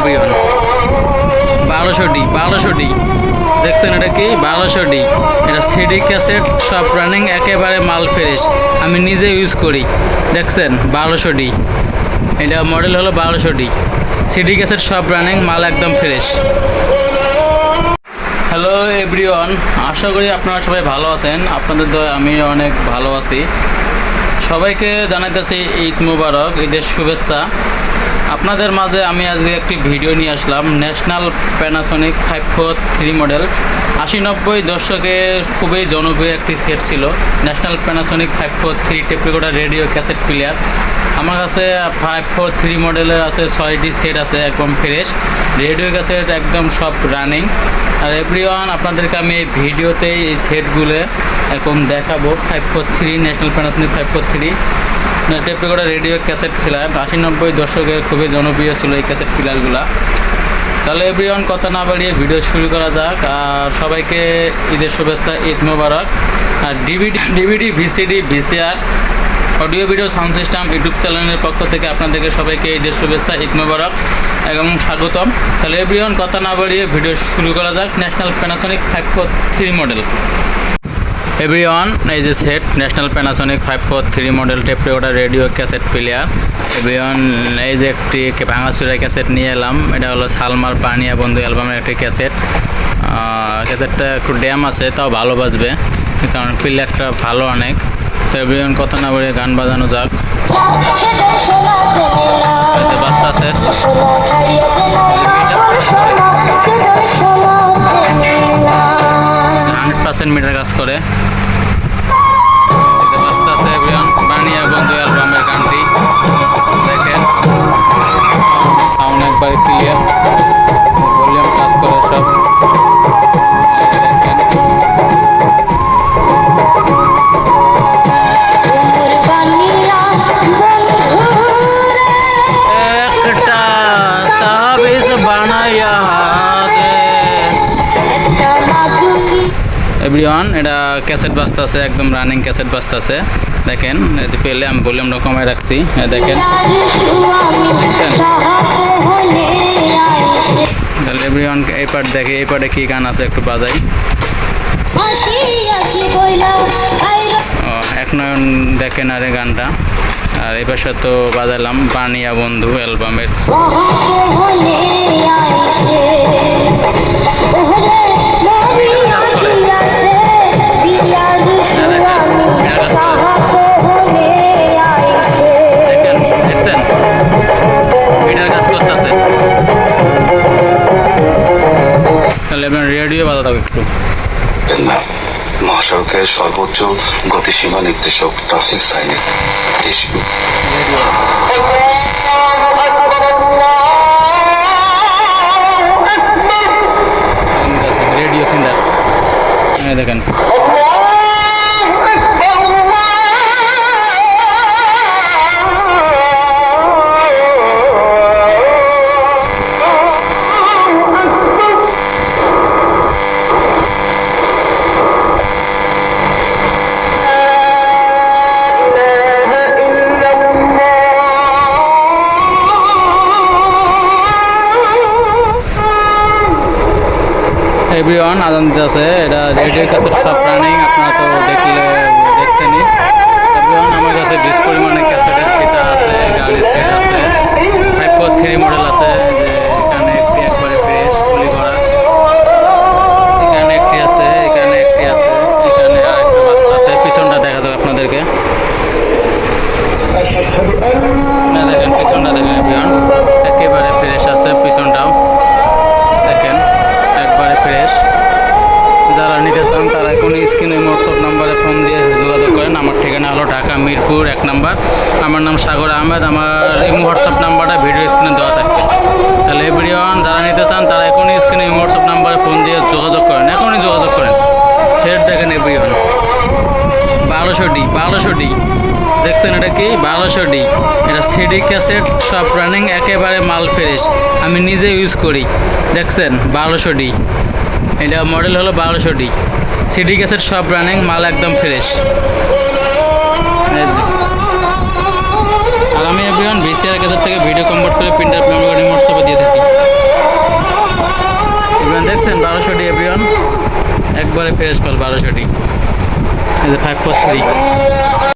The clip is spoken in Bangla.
এভরিওয়ান বারোশো ডি বারোশো ডি দেখছেন এটা কি? বারোশো ডি এটা সিডি ক্যাসেট, সব রানিং একেবারে মাল ফ্রেশ। আমি নিজে ইউজ করি। দেখছেন? বারোশো ডি এটা মডেল হলো বারোশো ডি সিডি ক্যাসেট, সব রানিং মাল একদম ফ্রেশ। হ্যালো এভরিওয়ান আশা করি আপনারা সবাই ভালো আছেন। আপনাদের দয় আমি অনেক ভালো আছি। সবাইকে জানাইতেছি ঈদ মুবারক, ঈদের শুভেচ্ছা। আপনাদের মাঝে আমি আজকে একটি ভিডিও নিয়ে আসলাম, national Panasonic five four three model আশি নব্বই দশকের খুবই জনপ্রিয় একটি সেট ছিল, national Panasonic five four three tape recorder radio cassette player. আমার কাছে ফাইভ ফোর থ্রি মডেলের আছে, ছয়টি সেট আছে, একদম ফ্রেশ রেডিও ক্যাসেট একদম সব রানিং আর এভরিওয়ান আপনাদেরকে আমি এই ভিডিওতে এই সেটগুলো এখন দেখাবো five four three national Panasonic five four three tape recorder radio cassette player আশি নব্বই দশকের খুবই জনপ্রিয় ছিল এই ক্যাসেট প্লেয়ারগুলা তাহলে এভরিওয়ান কথা না বাড়িয়ে ভিডিও শুরু করা যাক, আর সবাইকে ঈদের শুভেচ্ছা, ঈদ মোবারক। আর DVD DVD VCD VCR audio video sound system YouTube চ্যানেলের পক্ষ থেকে আপনাদেরকে সবাইকে ঈদের শুভেচ্ছা, ঈদ মোবারক এবং স্বাগতম। তাহলে এভরিওয়ান কথা না বাড়িয়ে ভিডিও শুরু করা যাক national Panasonic five four three model everyone এই যে set national Panasonic five four three model tape recorder radio cassette player everyone এই যে একটি ভাঙাচুরা ক্যাসেট নিয়ে এলাম। এটা হলো সালমার পানিয়া বন্ধু অ্যালবামের একটি ক্যাসেট ক্যাসেটটা একটু ড্যাম আছে, তাও ভালো বাজবে, কারণ প্লেয়ারটা ভালো অনেক। তো এভরিওয়ান কথা না বলে গান বাজানো যাক। হান্ড্রেড পার্সেন্ট মিটার কাজ করে। এভরিওয়ান এটা ক্যাসেট বাজতেছে একদম রানিং ক্যাসেট বাজতেছে দেখেন এতে পেলে আমি ভলিউমটা কমায় রাখছি। দেখেন। এই পার্ট দেখে, এই পার্টে কী গান আছে একটু বাজাই। এক নয়ন দেখেন আরে গানটা। আর এই পাশে তো বাজালাম বানিয়া বন্ধু অ্যালবামের। না মহাসড়কের সর্বোচ্চ গতিসীমা নির্দেশক ট্রাফিক সাইনে রেডিও সিন্ডার দেখেন এভরিওয়ান আদান আছে এটা রেডিওর কাছে সব রানিং, আপনারা তো দেখলে, দেখছেনই। এভরিওয়ান, আমার কাছে বেশ পরিমাণে তারা স্ক্রিনে হোয়াটসঅ্যাপ নাম্বারে ফোন দিয়ে যোগাযোগ করেন। আমার ঠিকানা হলো ঢাকা মিরপুর, এক নাম্বার। আমার নাম সাগর আহমেদ। আমার এই হোয়াটসঅ্যাপ নাম্বারটা ভিডিও স্ক্রিনে দেওয়া থাকবে। তাহলে এভরিওয়ান যারা নিতে চান, তারা এখনই স্ক্রিনে হোয়াটসঅ্যাপ নাম্বারে ফোন দিয়ে যোগাযোগ করেন। এখনই যোগাযোগ করেন। সেট দেখেন এভরিওয়ান বারোশো ডি বারোশো ডি। দেখছেন এটা কি? বারোশো ডি। এটা সিডি ক্যাসেট সব রানিং একেবারে মাল ফ্রেশ আমি নিজে ইউজ করি। দেখছেন? বারোশো ডি। এটা মডেল হলো বারোশো ডি সিডি ক্যাসেট সব রানিং মাল একদম ফ্রেশ আর আমি এভরিওয়ান ভিসিআর ক্যাসেট থেকে ভিডিও কনভার্ট করে প্রিন্টার মেমোরি হোয়াটসঅ্যাপে দিয়ে থাকি। এভরিওয়ান দেখছেন বারোশো ডি এভরিওয়ান? একবারে ফ্রেশ মাল বারোশোটি। Five four three